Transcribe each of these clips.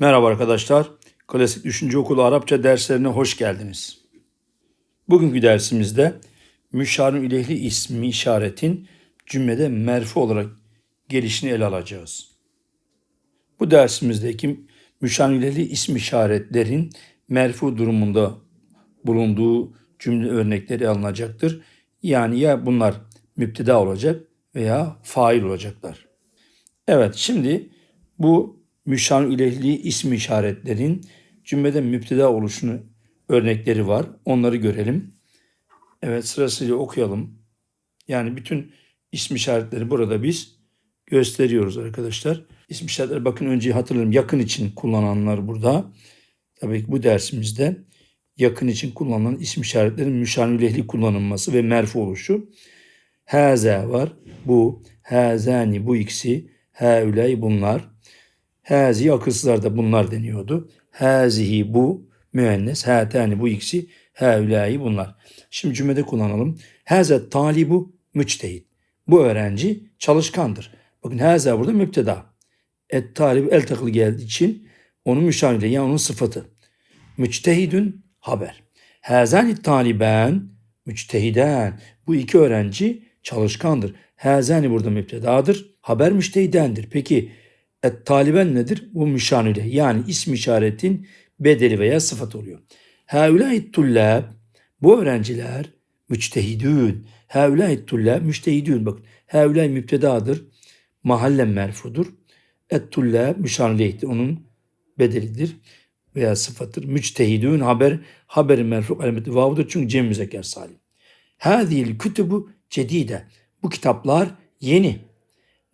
Merhaba arkadaşlar. Klasik 3. Okulu Arapça derslerine hoş geldiniz. Bugünkü dersimizde müşarun ilehli ismi işaretin cümlede merfu olarak gelişini ele alacağız. Bu dersimizdeki müşarun ilehli ismi işaretlerin merfu durumunda bulunduğu cümle örnekleri alınacaktır. Yani ya bunlar müpteda olacak veya fail olacaklar. Evet şimdi bu müşar ilehli ismi işaretlerin cümlede müpteda oluşunu örnekleri var. Onları görelim. Evet sırasıyla okuyalım. Yani bütün ismi işaretleri burada biz gösteriyoruz arkadaşlar. İsim işaretleri bakın önce hatırlayalım yakın için kullananlar burada. Tabii ki bu dersimizde yakın için kullanılan isim işaretlerin müşar ilehli kullanılması ve merfu oluşu. Haze var. Bu, hazani bu ikisi, haulay bunlar. Hazi akılsızlarda bunlar deniyordu. Hazihi bu müennes, hatani bu ikisi, haulai bunlar. Şimdi cümlede kullanalım. Haze talibu müçtehid. Bu öğrenci çalışkandır. Bakın haza burada müpteda. Et talib el takılı geldiği için onun müşahede yani onun sıfatı. Müçtehidün haber. Hazani taliben müçtehiden. Bu iki öğrenci çalışkandır. Hazani burada müptedadır. Haber müştehidendir. Peki et taliben nedir? Bu müşanile yani ism işaretin bedeli veya sıfat oluyor. Haulâit tullâb bu öğrenciler müçtehidün. Haulâit tullâb müçtehidün. Bakın haulâ müptedadır. Mahallen merfudur. Et tullâb müşanileyhtir. Onun bedelidir veya sıfattır. Müçtehidün haber haberin merfu alameti vav'dır çünkü cem müzekker salim. Hâzihil kütübü cedide. Bu kitaplar yeni.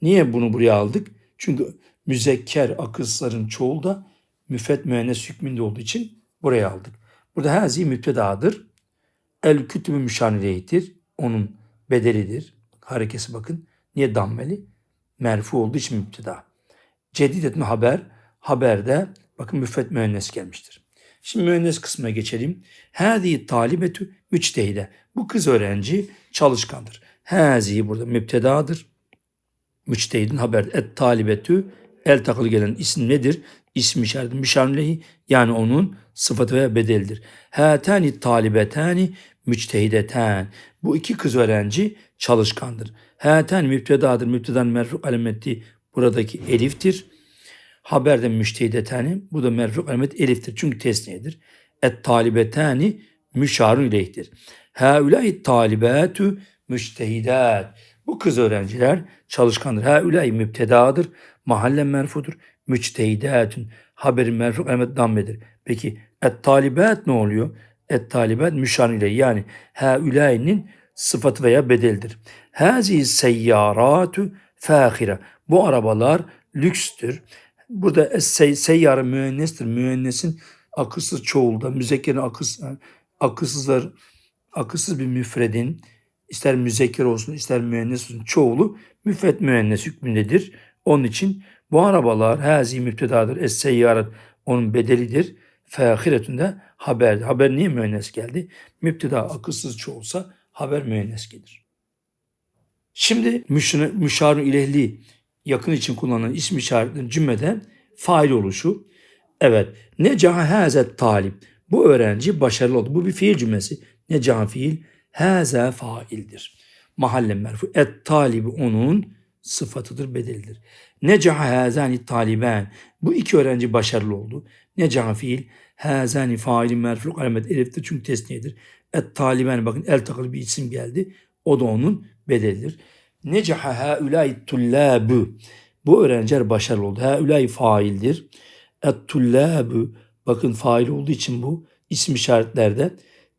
Niye bunu buraya aldık? Çünkü müzekker akılsızların çoğu da müfet müennes hükmünde olduğu için buraya aldık. Burada hazi müptedadır. El kütübü müşanileytir. Onun bedelidir. Harekesi bakın. Niye dammeli? Merfu olduğu için müpteda. Cedidetin haber. Haberde bakın müfet müennes gelmiştir. Şimdi müennes kısmına geçelim. Hâzi talibetü müçtehide. Bu kız öğrenci çalışkandır. Hâzi burada müptedadır. Müçtehidin haber. Et talibetü el takılı gelen isim nedir? İsmi işareti müşanlehi yani onun sıfatı veya bedelidir. Hâtâni talibetâni müçtehideten. Bu iki kız öğrenci çalışkandır. Hâtâni müptedadır. Müptedan merfuk alameti buradaki eliftir. Haberde müştehidetani bu da merfuk alamet eliftir. Çünkü tesniyedir. Et talibetani müşarun ileyhtir. Haulâi talibâtü müştehidat. Bu kız öğrenciler çalışkandır. Haulâi müptedadır. Mahalle merfudur. Müçtehidatün. Haberi merfuk alamet dammedir. Peki et talibat ne oluyor? Et talibat müşarun ileyh. Yani haulâinin sıfatı veya bedeldir. Hazi seyyaratu fâhire. Bu arabalar lükstür. Burada sey, seyyare müennestir. Müennesin akılsız çoğulda, müzekkerin akılsız, akılsızlar, akılsız bir müfredin ister müzekker olsun ister müennes olsun çoğulu müfret müennes hükmündedir. Onun için bu arabalar hazi müptedadır. Es seyyaret onun bedelidir. Feahiretünde haber. Haber niye müennes geldi? Müpteda akılsız çoğulsa haber müennes gelir. Şimdi müşarun ilehli yakın için kullanılan isim işaretlerinin cümlede fail oluşu. Evet. Necaha hazet talip. Bu öğrenci başarılı oldu. Bu bir fiil cümlesi. Necaha fiil. Haza faildir. Mahalle merfu. Et talibi onun sıfatıdır, bedelidir. Necaha hazani taliben. Bu iki öğrenci başarılı oldu. Necaha fiil. Hazani failin merfu alamet eliftir çünkü tesniyedir. Et taliben bakın el takılı bir isim geldi. O da onun bedelidir. Necaha haulâi tullâbü. Bu öğrenciler başarılı oldu. Haulâi faildir. Et tullâbü. Bakın fail olduğu için bu isim işaretlerde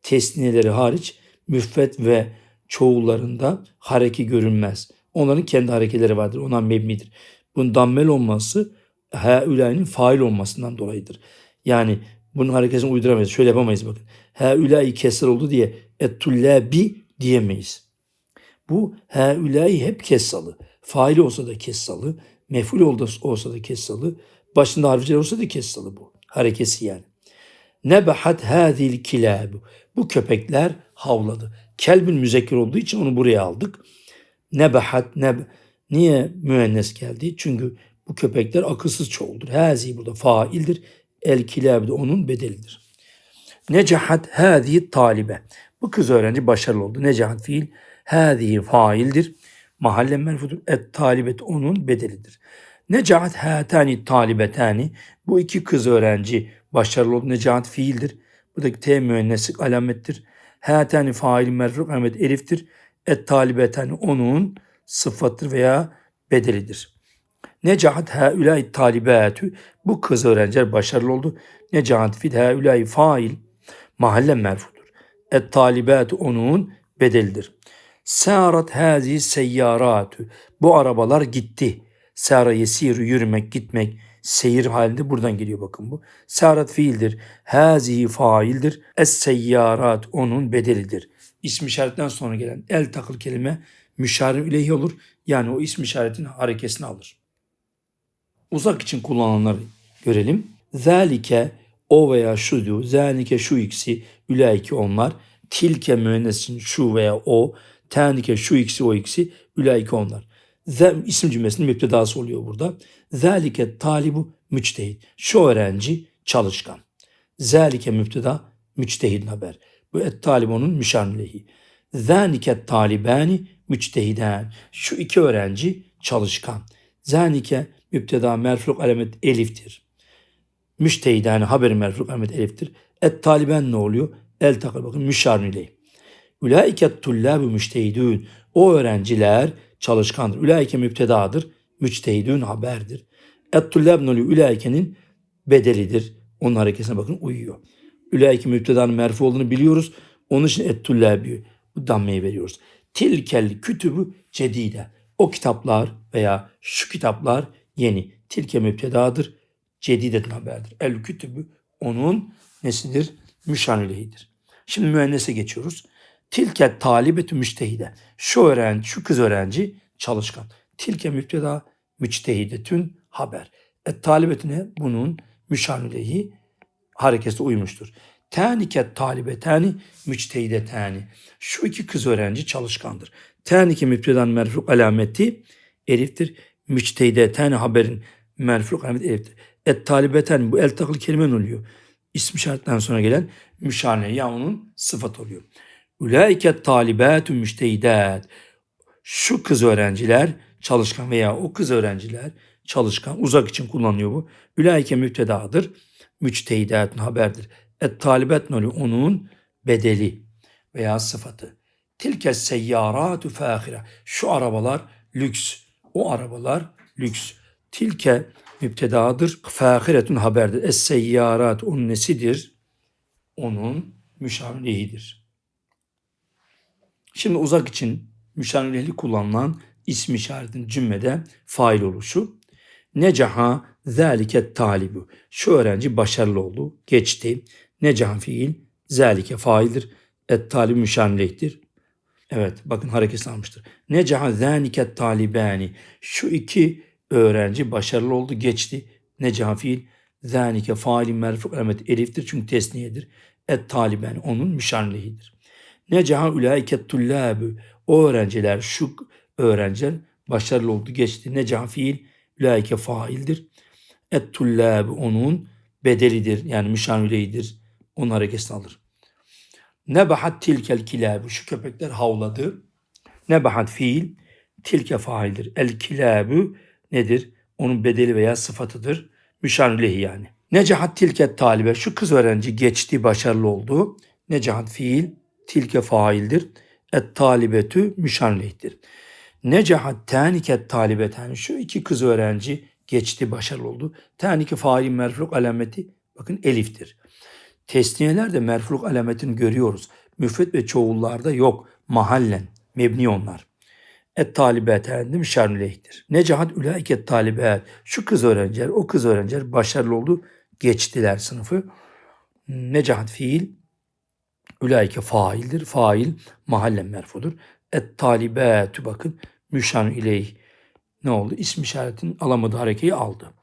tesniyeleri hariç müffet ve çoğullarında hareki görünmez. Onların kendi harekeleri vardır. Ona mebnidir. Bunun dammel olması haulâinin fail olmasından dolayıdır. Yani bunun hareketini uyduramayız. Şöyle yapamayız bakın. Haulâi kesir oldu diye et tullâbi diyemeyiz. Bu haulâi hep kessalı. Faili olsa da kessalı. Meful olsa da kessalı. Başında harfler olsa da kessalı bu. Harekesi yani. Nebahat hadil kilabu. Bu köpekler havladı. Kelbin müzekker olduğu için onu buraya aldık. Nebahat neb Niye müennes geldi? Çünkü Bu köpekler akılsız çoğuldur. Hazi burada faildir. El kilab de onun bedelidir. Necahat hâzihi talibe. Bu kız öğrenci başarılı oldu. Necahat fiil hâzihi faildir. Mahalle merfudur. Et talibet onun bedelidir. Necahat hâtani talibetani. Bu iki kız öğrenci başarılı oldu. Necahat fiildir. Buradaki T müenneslik alamettir. Hâtani fail merfu alamet eliftir. Et talibetani onun sıfattır veya bedelidir. Necahat haulâi talibâtü. Bu kız öğrenciler başarılı oldu. Necahat fil haulâi fail. Mahalle merfudur. Et talibâtü onun bedelidir. Sârat hâzi seyyarâtü. Bu arabalar gitti. Sâra yesiru yürümek, gitmek, seyir halinde buradan geliyor bakın bu. Sârat fiildir. Hâzi faildir. Es seyyarât onun bedelidir. İsm işaretten sonra gelen el takıl kelime müşarim ileyhi olur. Yani o ism işaretin harekesini alır. Uzak için kullanılanları görelim. Zalike o veya şu diyor. Zalike şu ikisi, ülaiki onlar. Tilke müennesin şu veya o. Tenike şu ikisi o ikisi, ülaiki onlar. Zem isim cümlesinin müptedası oluyor burada. Zalike talibu müçtehid. Şu öğrenci çalışkan. Zalike müpteda müçtehidin haber. Bu et talibonun müşanlehi. Zânike talibani müçtehiden. Şu iki öğrenci çalışkan. Zânike müpteda merfuk alamet eliftir. Müştehidani haber merfuk alamet eliftir. Et taliben ne oluyor? El takıl bakın müşarın ileyh. Ulaike tullâbu müştehidûn. O öğrenciler çalışkandır. Ulaike müptedadır. Müçtehidûn haberdir. Et tullâb ne oluyor? Ulaike'nin bedelidir. Onun hareketine bakın uyuyor. Ulaike müptedanın merfu olduğunu biliyoruz. Onun için et tullâbi bu dammeyi veriyoruz. Tilkel kütübü cedide. O kitaplar veya şu kitaplar yeni. Tilke müptedadır. Cedidetin haberdir. El kütübü onun nesidir? Müşanilehidir. Şimdi müennese geçiyoruz. Tilke talibetü müştehide. Şu öğrenci, şu kız öğrenci çalışkan. Tilke müpteda müçtehidetün haber. Et talibetine bunun müşanilehi harekesi uymuştur. Tenike talibetani müçtehidetani. Şu iki kız öğrenci çalışkandır. Tenike müptedan merfuk alameti eliftir. Müçtehidetani haberin merfuk alameti eliftir. Et talibeten bu el takılı kelime oluyor. İsm şarttan sonra gelen müşane ya onun sıfat oluyor. Ulaike talibatu müştehidat. Şu kız öğrenciler çalışkan veya o kız öğrenciler çalışkan uzak için kullanıyor bu. Ulaike müptedadır. Müçtehidatın haberdir. Et talibet nolu onun bedeli veya sıfatı. Tilke seyyaratu fâhire. Şu arabalar lüks. O arabalar lüks. Tilke müptedadır. Fâhiretun haberdir. Es seyyarat onun nesidir? Onun müşavlehidir. Şimdi uzak için müşavlehli kullanılan ism işaretin cümlede fail oluşu. Necaha zâlike talibu. Şu öğrenci başarılı oldu, geçti. Necahan fiil, zâlike faildir. Et talib müşanlehtir. Evet bakın hareketini almıştır. Necaha zânike talibani. Şu iki öğrenci başarılı oldu, geçti. Necaha fiil, zânike failin merfuk alamet eliftir çünkü tesniyedir. Et talibani onun müşanlehidir. Necaha ulaike tullâbü. O öğrenciler, şu öğrenciler başarılı oldu, geçti. Necaha fiil, ulaike faildir. Et tullâbü onun bedelidir yani müşanüleydir. Onun hareketini alır. Nebahat tilkel kilâbü. Şu köpekler havladı. Nebahat fiil, tilke faildir. El kilâbü nedir? Onun bedeli veya sıfatıdır. Müşanülehi yani. Necahat tilket talibe. Şu kız öğrenci geçti, başarılı oldu. Necahat fiil, tilke faildir. Et talibetü müşanlehtir. Necahat taniket talibeten. Şu iki kız öğrenci geçti, başarılı oldu. Tanike fail merfuk alameti bakın eliftir. Tesniyelerde merfuk alametini görüyoruz. Müfret ve çoğullarda yok. Mahallen, mebni onlar. Et talibeten de müşanlehtir. Necahat ülaiket talibet. Şu kız öğrenciler, o kız öğrenciler başarılı oldu. Geçtiler sınıfı. Necahat fiil, Ülaike faildir. Fail mahallen merfudur. Et talibetü bakın müşan ileyh ne oldu? İsm işaretin alamadığı harekeyi aldı.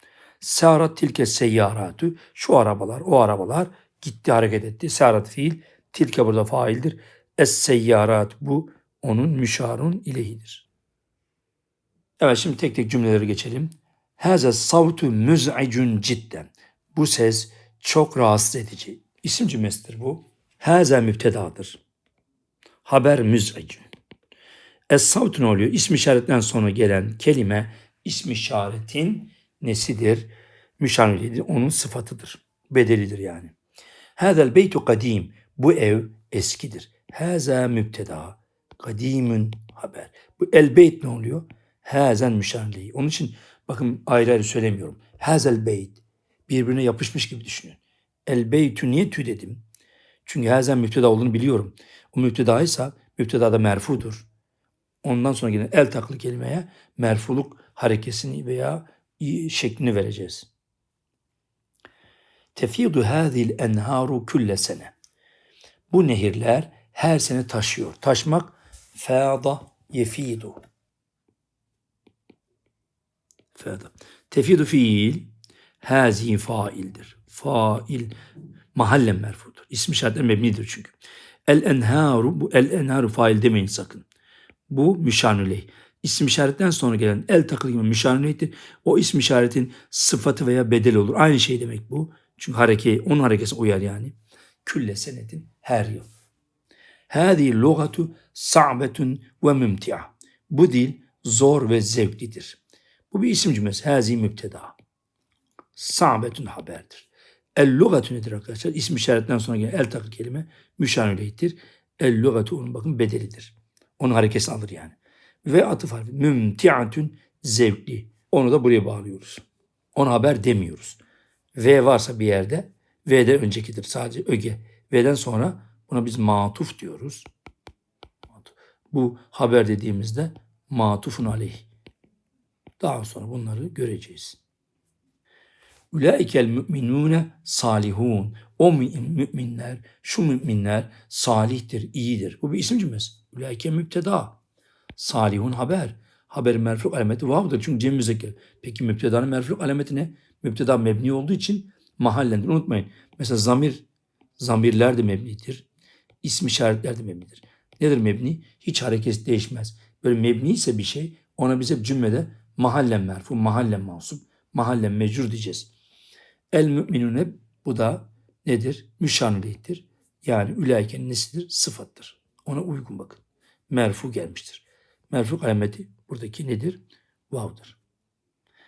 Sarat tilke seyyaratü şu arabalar o arabalar gitti hareket etti. Sarat fiil tilke burada faildir. Es seyyarat bu onun müşarun ilehidir. Evet şimdi tek tek cümleleri geçelim. Haza savtu müz'icun cidden. Bu ses çok rahatsız edici. İsim cümlesidir bu. Haza müptedadır. Haber müz'icun. Es-savtu ne oluyor? İsm işaretten sonra gelen kelime ism işaretin nesidir? Müşanilidir. Onun sıfatıdır. Bedelidir yani. Hazel beytu kadim. Bu ev eskidir. Haza müpteda. Kadimun haber. Bu el beyt ne oluyor? Hazen müşaniliği. Onun için bakın ayrı ayrı söylemiyorum. Hazel beyt. Birbirine yapışmış gibi düşünün. El beytü niye tü dedim? Çünkü hazen müpteda olduğunu biliyorum. O müptedaysa müpteda da merfudur. Ondan sonra gelen el taklı kelimeye merfuluk harekesini veya şeklini vereceğiz. Tefidu hadil enharu külle sene. Bu nehirler her sene taşıyor. Taşmak fâda yefidu. Fâda. Tefidu fiil hazi faildir. Fail mahallen merfudur. İsmi şartlar mebnidir çünkü. El enharu bu el enharu fail demeyin sakın. Bu müşanüley. İsim işaretten sonra gelen el takılı gibi müşanüleydir. O isim işaretin sıfatı veya bedeli olur. Aynı şey demek bu. Çünkü hareke, onun harekesi uyar yani. Külle senetin her yıl. Hâzi lugatu sa'betun ve mümti'a. Bu dil zor ve zevklidir. Bu bir isim cümlesi. Hâzi müpteda. Sa'betun haberdir. El lugatu nedir arkadaşlar? İsim işaretten sonra gelen el takı kelime müşanüleydir. El lugatu onun bakın bedelidir. Onun harekesi alır yani. Ve atıf harfi. Mümti'atun zevkli. Onu da buraya bağlıyoruz. Ona haber demiyoruz. V varsa bir yerde V'den öncekidir sadece öge. V'den sonra buna biz matuf diyoruz. Bu haber dediğimizde matufun aleyh. Daha sonra bunları göreceğiz. Ülaikel müminune salihun. O müminler, şu müminler salihtir, iyidir. Bu bir isim cümlesi. Ülaike müpteda. Salihun haber. Haberin merfuk alameti vav'dır. Çünkü cem müzekker. Peki müptedanın merfuk alameti ne? Müpteda mebni olduğu için mahallendir. Unutmayın. Mesela zamir, zamirler de mebnidir. İsim işaretler de mebnidir. Nedir mebni? Hiç hareket değişmez. Böyle mebni ise bir şey ona bize cümlede mahallen merfu, mahallen mansup, mahallen mecrur diyeceğiz. El müminune bu da nedir? Müşanileyttir. Yani ülayken nesidir? Sıfattır. Ona uygun bakın. Merfu gelmiştir. Merfu alameti buradaki nedir? Vav'dır.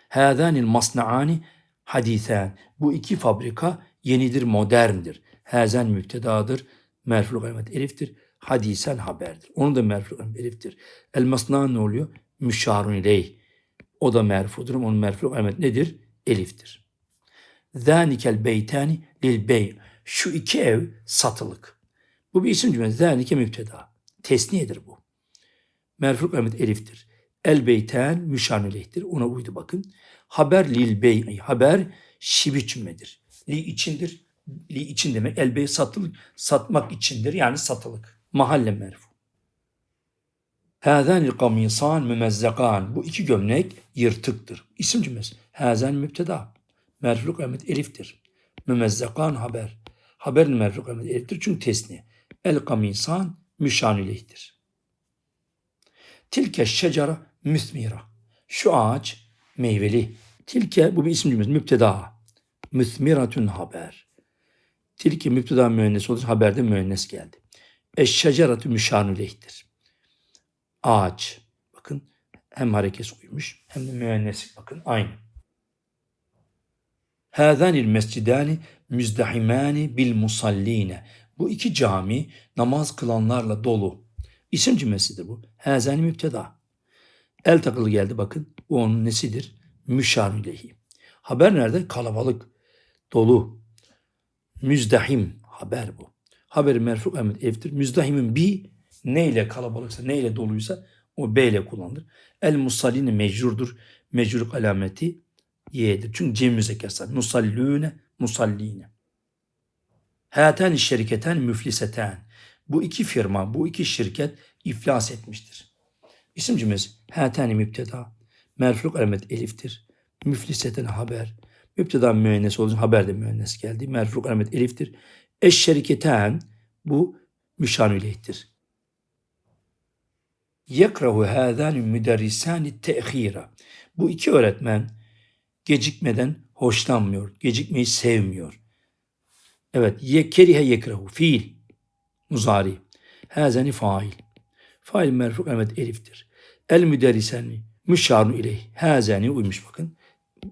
Hâzânil masnaani hadîthân. Bu iki fabrika yenidir, moderndir. Hazen müptedadır. Merfu alamet eliftir. Hadisen haberdir. Onun da merfu alamet eliftir. El masna ne oluyor? Müşarun ileyh. O da merfudur. Onun merfu alamet nedir? Eliftir. Zânikel beytani lil bey. Şu iki ev satılık. Bu bir isim cümlesi. Zânike müpteda. Tesniyedir bu. Merfuk alamet eliftir. El beyten müşanülehtir. Ona uydu bakın. Haber lil bey. Haber şibi cümledir. Li içindir. Li için demek. El bey satılık. Satmak içindir. Yani satılık. Mahalle merfu. Hâzânil kamisan mümezzekan. Bu iki gömlek yırtıktır. İsim cümlesi. Hâzen müpteda. Merfuk alamet eliftir. Mümezzekan haber. Haberin merfuk alamet eliftir. Çünkü tesni. El kamisan müşanülehtir. Tilke şecara müsmira. Şu ağaç meyveli. Tilke bu bir isim cümlesi. Müpteda. Müsmiratun haber. Tilke müpteda müennes olur. Haberde müennes geldi. Eşşeceratu müşanülehtir. Ağaç. Bakın hem harekesi uymuş hem de müenneslik bakın aynı. Hâzânil mescidâni müzdehimâni bil musalline. Bu iki cami namaz kılanlarla dolu. İsim cümlesidir bu. Hâzâni müpteda. El takılı geldi bakın. Bu onun nesidir? Müşarülehi. Haber nerede? Kalabalık, dolu. Müzdahim haber bu. Haberi merfu emet evdir. Müzdahimin bir neyle kalabalıksa, neyle doluysa o B ile kullanılır. El musallini mecrurdur. Mecrurluk alameti y'dir. Çünkü cem müzekkersa. Musallüne, musalline. Hayaten şirketen müfliseten. Bu iki firma, bu iki şirket iflas etmiştir. İsim cümlesi hatani müpteda. Merfuk alamet eliftir. Müfliseten haber. Müpteda müennes olduğu haber de müennes geldi. Merfuk alamet eliftir. Eş şirketen bu müşanülehtir. Yekrahu hâzâni müderrisâni te'khîra. Bu iki öğretmen Gecikmeden hoşlanmıyor. Gecikmeyi sevmiyor. Evet. Ye, kerihe yekrehu. Fiil. Muzari. Hazeni fail. Fail merfu evet eliftir. El müderriseni müşarun ileyh. Hazeni uymuş bakın.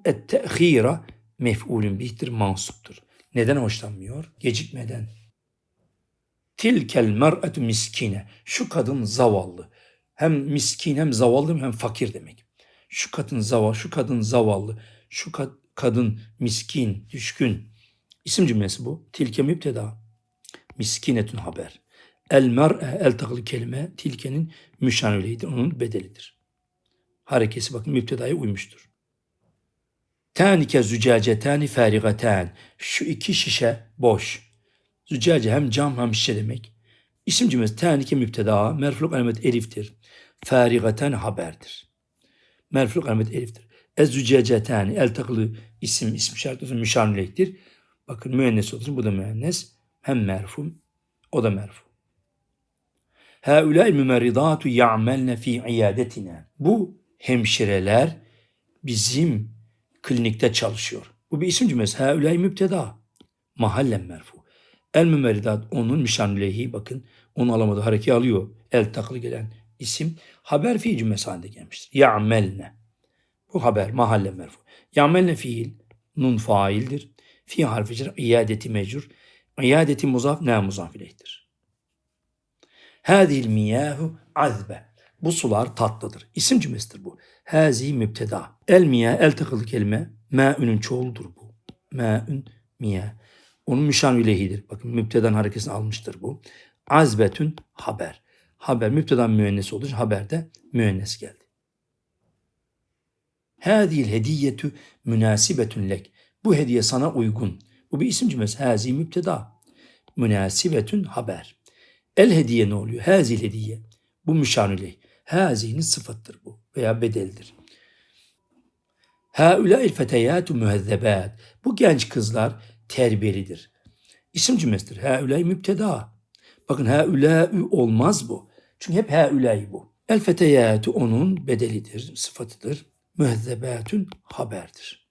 Et te'khira mef'ulün bihtir mansuptur. Neden hoşlanmıyor? Gecikmeden. Tilkel mer'etu miskine. Şu kadın zavallı. Hem miskin hem zavallı hem fakir demek. Şu kadın zavallı, şu kadın zavallı, şu kad- kadın miskin, düşkün. İsim cümlesi bu. Tilke müpteda. Miskinetün haber. El mer'e el takılı kelime tilkenin müşanüleydir. Onun bedelidir. Harekesi bakın müptedaya uymuştur. Tanike zücacetani farigaten. Şu iki şişe boş. Züccace hem cam hem şişe demek. İsim cümlesi tanike müpteda, merfuluk alamet eliftir. Farigaten haberdir. Merfuluk alamet eliftir. Ez züccacetani el takılı isim, isim şartı müşanüleydir. Bakın müennes için bu da müennes. Hem merfu, o da merfu. Haulâ mümerridâtu ya'melne fi iyadetina. Bu hemşireler bizim klinikte çalışıyor. Bu bir isim cümlesi. Haulâ müpteda. Mahallen merfu. El mümerridat onun müşanlehi bakın onu alamadı hareketi alıyor. El takılı gelen isim haber fiil cümlesi halinde gelmiştir. Ya'melne. Bu haber mahalle merfu. Ya'melne fiil nun faildir. Fi harfi cer iadeti mecrur. İadeti muzaf ne muzaf ileyhtir. Hadil miyahu azbe. Bu sular tatlıdır. İsim cümlesidir bu. Hazi müpteda. El miyah el takılı kelime ma'ünün çoğuludur bu. Ma'ün miyah. Onun müşan ülehidir. Bakın müptedan harekesini almıştır bu. Azbetün haber. Haber müptedan müennes olduğu için haberde müennes geldi. Hadil hediyetü münasibetün lek. Bu hediye sana uygun. Bu bir isim cümlesi. Hazi müpteda. Münasibetün haber. El hediye ne oluyor? Hazil hediye. Bu müşanüley. Hazinin sıfattır bu veya bedeldir. Haulâil feteyâtu mühezzebat. Bu genç kızlar terbiyelidir. İsim cümlesidir. Haulâi müpteda. Bakın haulâü olmaz bu. Çünkü hep haulâi bu. El feteyâtu onun bedelidir, sıfatıdır. Mühezzebatün haberdir.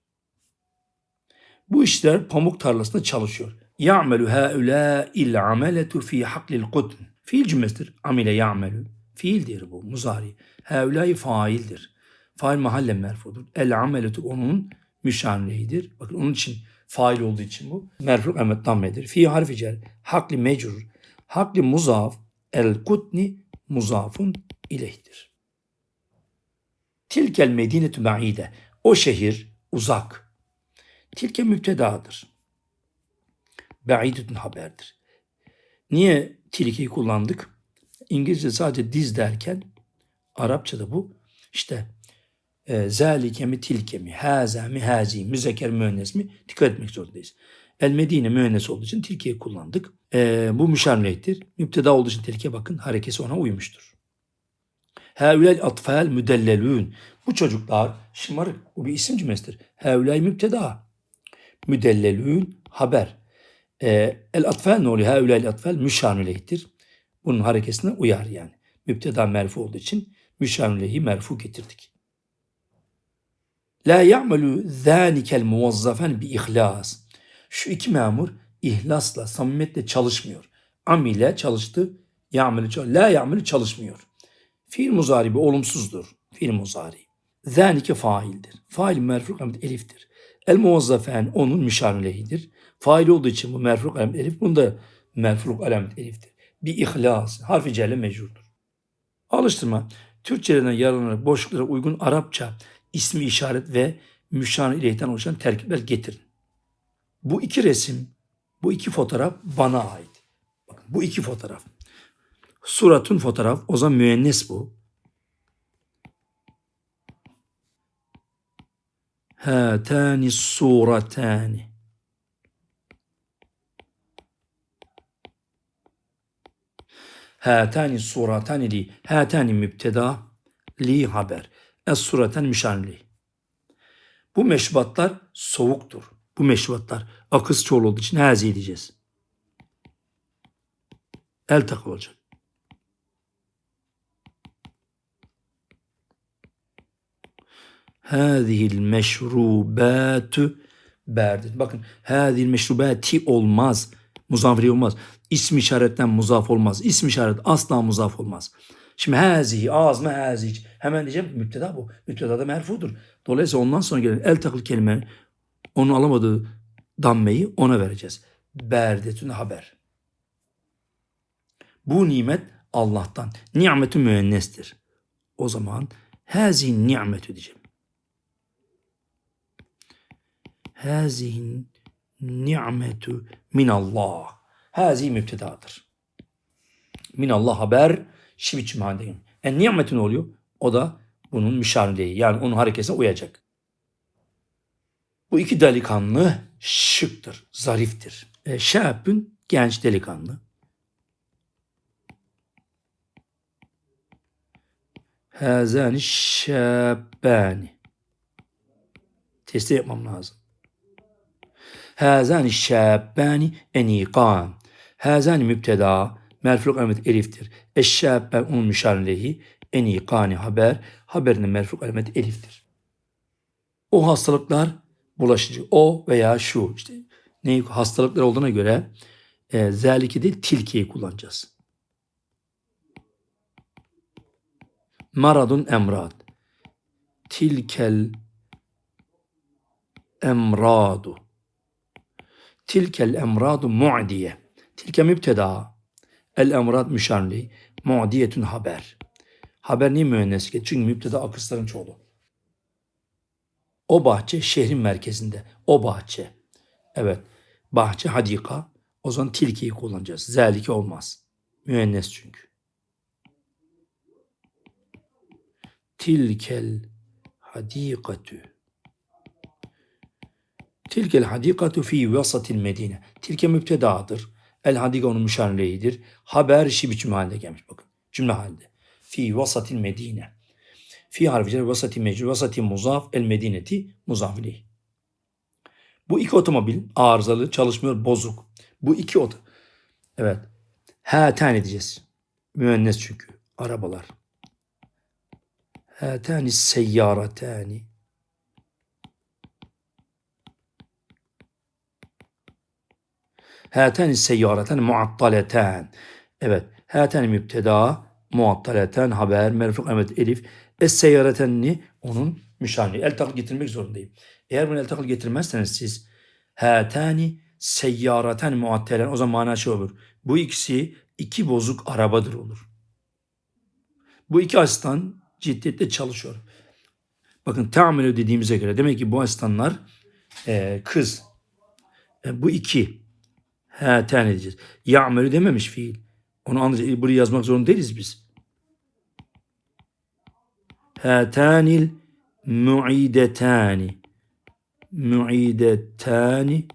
Bu işler pamuk tarlasında çalışıyor. Ya'melu haulâil ameletu fi haklil kutn. Fiil cümlesidir. Amile ya'melu. Fiildir bu. Muzari. Haulâi faildir. Fail mahalle merfudur. El ameletu onun müşanlehidir. Bakın onun için fail olduğu için bu. Merfu emet dammedir. Fi harfi cer. Hakli mecrur. Hakli muzaf. El kutni muzafun ileyhtir. Tilkel medinetü ba'ide. O şehir uzak. Tilke müptedadır. Ba'idetün haberdir. Niye tilkeyi kullandık? İngilizce sadece diz derken Arapçada bu işte e, zalike mi tilke mi, haza mi, hazi, müzeker müennes mi dikkat etmek zorundayız. El Medine müennes olduğu için tilkeyi kullandık. E, bu müşarlehtir. Müpteda olduğu için tilke bakın harekesi ona uymuştur. Hevlel atfal müdellelün. Bu çocuklar şımarık. Bu bir isim cümlesidir. Hevlel müpteda. Müdellelün haber. E, el atfal ne oluyor? Hevlel atfal müşarlehtir. Bunun harekesine uyar yani. Müpteda merfu olduğu için müşarlehi merfu getirdik. La ya'melu zânikel muvazzafen bi ihlas. Şu iki memur ihlasla, samimiyetle çalışmıyor. Amile çalıştı, ya'melu çalış- La ya'melu çalışmıyor. Fiil muzaribi olumsuzdur. Fiil muzari. Zânike faildir. Fail merfuk alamet eliftir. El muvazzafen onun müşarlehidir. Fail olduğu için bu merfuk alamet elif. Bunda merfuk alamet eliftir. Bir ihlas. Harfi celle mecrurdur. Alıştırma. Türkçeden yararlanarak boşluklara uygun Arapça ismi işaret ve müşan oluşan terkipler getirin. Bu iki resim, bu iki fotoğraf bana ait. Bakın bu iki fotoğraf. Suratun fotoğraf, o zaman müennes bu. Hatani suratani. Hatani suratani li. Hatani müpteda li haber. Es sureten müşanli. Bu meşrubatlar soğuktur. Bu meşrubatlar akız çoğul olduğu için hazi diyeceğiz. El takı olacak. Hâzihil meşrubâtü berdin. Bakın hâzihil meşrubâti olmaz. Muzafiri olmaz. İsm işaretten muzaf olmaz. İsm işaret asla muzaf olmaz. Şimdi hazihi ağzıma hazihi. Hemen diyeceğim müpteda bu. Müpteda da merfudur. Dolayısıyla ondan sonra gelen el takıl kelime onun alamadığı dammeyi ona vereceğiz. Berdetün haber. Bu nimet Allah'tan. Nimetü müennestir. O zaman hazihi nimetü diyeceğim. Hazihi nimetü minallah. Hazihi müptedadır. Minallah haber şiviç halindeyim. E nimetin oluyor? O da bunun müşahideyi. Yani onun hareketine uyacak. Bu iki delikanlı şıktır, zariftir. E, şabün genç delikanlı. Hazani şabbani. Testi yapmam lazım. Hazani şabbani enikan. Hazani müpteda. Merfuk alamet eliftir. Eşşabben onun müşarlehi. Enikani haber. Haberinin merfuk alamet eliftir. O hastalıklar bulaşıcı. O veya şu işte ne hastalıklar olduğuna göre e, zeliki değil tilkiyi kullanacağız. Maradun emrad. Tilkel emradu. Tilkel emradu mu'diye. Tilke müpteda. El emrad müşarli. Mu'diyetun haber. Haber niye müennes ki? Çünkü müpteda akısların çoğulu. O bahçe şehrin merkezinde. O bahçe. Evet. Bahçe hadika. O zaman tilkiyi kullanacağız. Zelike olmaz. Müennes çünkü. Tilkel hadikatü. Tilkel hadikatu fi vasatil medine. Tilke müptedadır. El hadika onun müşerleyidir. Haber şi biçim halinde gelmiş bakın. Cümle halinde. Fi vasatil medine. Fi harfi cer vasati mecrur vasati muzaf el medineti muzaf. Bu iki otomobil arızalı, çalışmıyor, bozuk. Bu iki oto. Evet. Haten edeceğiz. Müennes çünkü. Arabalar. Hatani seyyaratani. Hatani seyyareten muattaleten. Evet. Hatani müpteda, muattaleten haber, merfuk emet elif. Es seyyaretenni onun müşanni. El takıl getirmek zorundayım. Eğer bunu el takıl getirmezseniz siz hatani seyyareten muattelen o zaman mana şey olur. Bu ikisi iki bozuk arabadır olur. Bu iki asistan ciddiyetle çalışıyor. Bakın taamülü dediğimize göre demek ki bu asistanlar e, kız. E, bu iki. Haten edeceğiz. Ya'melü dememiş fiil. Onu anlayacağız. Burayı yazmak zorunda değiliz biz. Hatanil mu'idetani. Mu'idetani.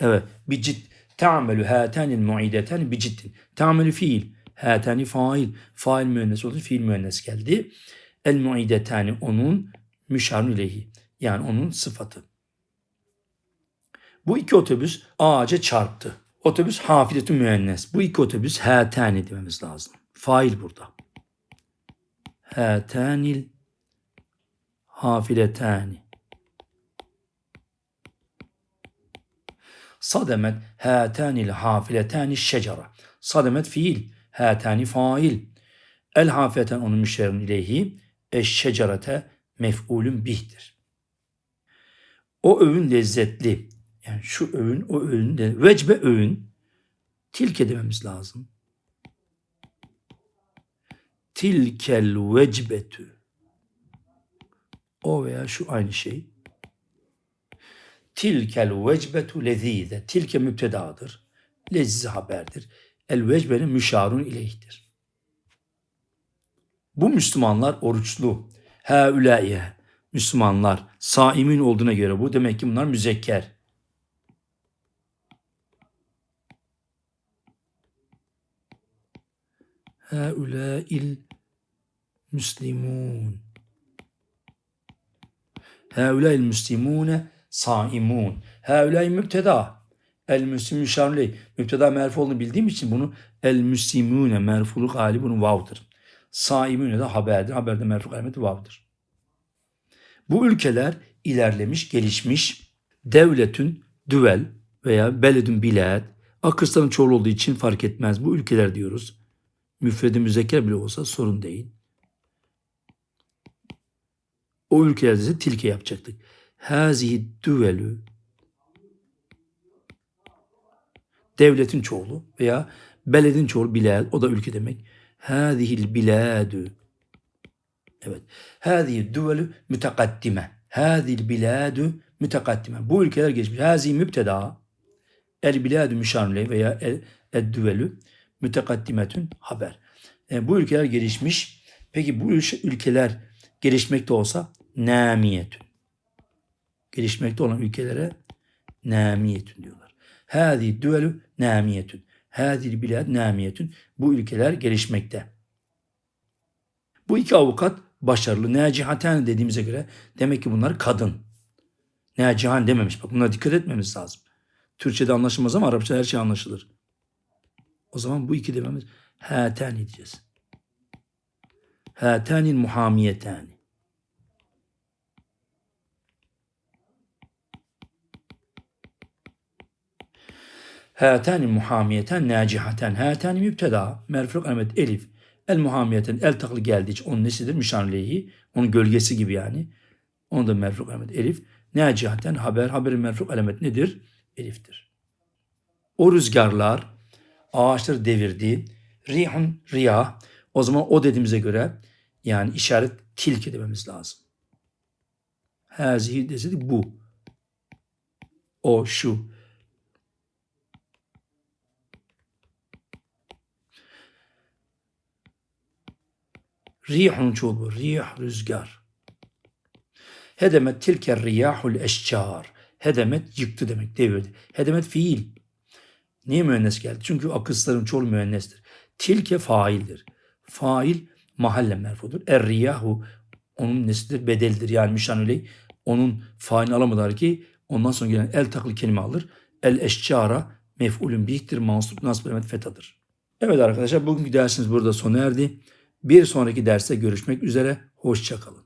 Evet. Bir cid. Ta'melü hatanil mu'idetani bir ciddin. Ta'melü fiil. Hatani fail. Fail müennes olur. Fiil müennes geldi. El mu'idetani onun müşarun. Yani onun sıfatı. Bu iki otobüs ağaca çarptı. Otobüs hafidetü müennes. Bu iki otobüs hatani dememiz lazım. Fail burada. Hatanil hafiletani. Sademet hatanil hafiletani şecera. Sademet fiil. Hatani fail. El hafileten onun müşerin ileyhi. Eşşecerete mef'ulün bihtir. O övün lezzetli. Yani şu öğün, o öğün de vecbe öğün tilke dememiz lazım. Tilkel vecbetü. O veya şu aynı şey. Tilkel vecbetu lezize. Tilke müptedadır. Lezize haberdir. El vecbenin müşarun ileyhtir. Bu Müslümanlar oruçlu. Haülâye. Müslümanlar saimin olduğuna göre bu demek ki bunlar müzekker. Haulâil müslimûn. Haulâil müslimûne saimun. Haulâil mübteda. El müslimün şamli. Mübteda merfu olduğunu bildiğim için bunu el müslimûne merfulu hali bunun vav'dır. Saimûne de haberdir. Haberde merfu alameti vav'dır. Bu ülkeler ilerlemiş, gelişmiş devletün düvel veya beledün bilad Akırstan'ın çoğul olduğu için fark etmez. Bu ülkeler diyoruz. Müfredi müzekker bile olsa sorun değil. O ülkelerde ise tilke yapacaktık. Hazihi düvelü devletin çoğulu veya beledin çoğulu bilal o da ülke demek. Hazihil biladü Evet. Hâzihi düvelü mütekaddime. Hâzil biladü mütekaddime. Bu ülkeler geçmiş. Hâzi mübteda. El biladü müşanle veya el, el düvelü mütekaddimetün haber. E, bu ülkeler gelişmiş. Peki bu ül- ülkeler gelişmekte olsa namiyetün. Gelişmekte olan ülkelere namiyetün diyorlar. Hâzi düvelü namiyetün. Hâzil bilad namiyetün. Bu ülkeler gelişmekte. Bu iki avukat başarılı. Nacihaten dediğimize göre demek ki bunlar kadın. Nacihan dememiş. Bak buna dikkat etmemiz lazım. Türkçe'de anlaşılmaz ama Arapçada her şey anlaşılır. O zaman bu iki dememiz hatani diyeceğiz. Hatanil muhamiyetani. Hatani muhamiyeten nacihaten. Hatani müpteda. Merfuk alamet elif. El muhamiyeten el taklı için onun nesidir? Müşanleyi. Onun gölgesi gibi yani. Onu da merfuk alamet elif. Nacihaten haber. Haberin merfuk alamet nedir? Eliftir. O rüzgarlar ağaçları devirdi. Rihun riyah. O zaman o dediğimize göre yani işaret tilki dememiz lazım. Hazihi deseydik bu. O şu. Rihun çoğul bu. Rih rüzgar. Hedemet tilke riyahul eşcar. Hedemet yıktı demek, devirdi. Hedemet fiil. Niye müennes geldi? Çünkü akısların çoğu müennestir. Tilke faildir. Fail mahalle merfudur. Er riyahu onun nesidir? Bedelidir. Yani müşanüley onun failini alamadılar ki ondan sonra gelen el taklı kelime alır. El eşcara mef'ulün bihtir. Mansup nasb emet fetadır. Evet arkadaşlar bugünkü dersimiz burada sona erdi. Bir sonraki derste görüşmek üzere. Hoşçakalın.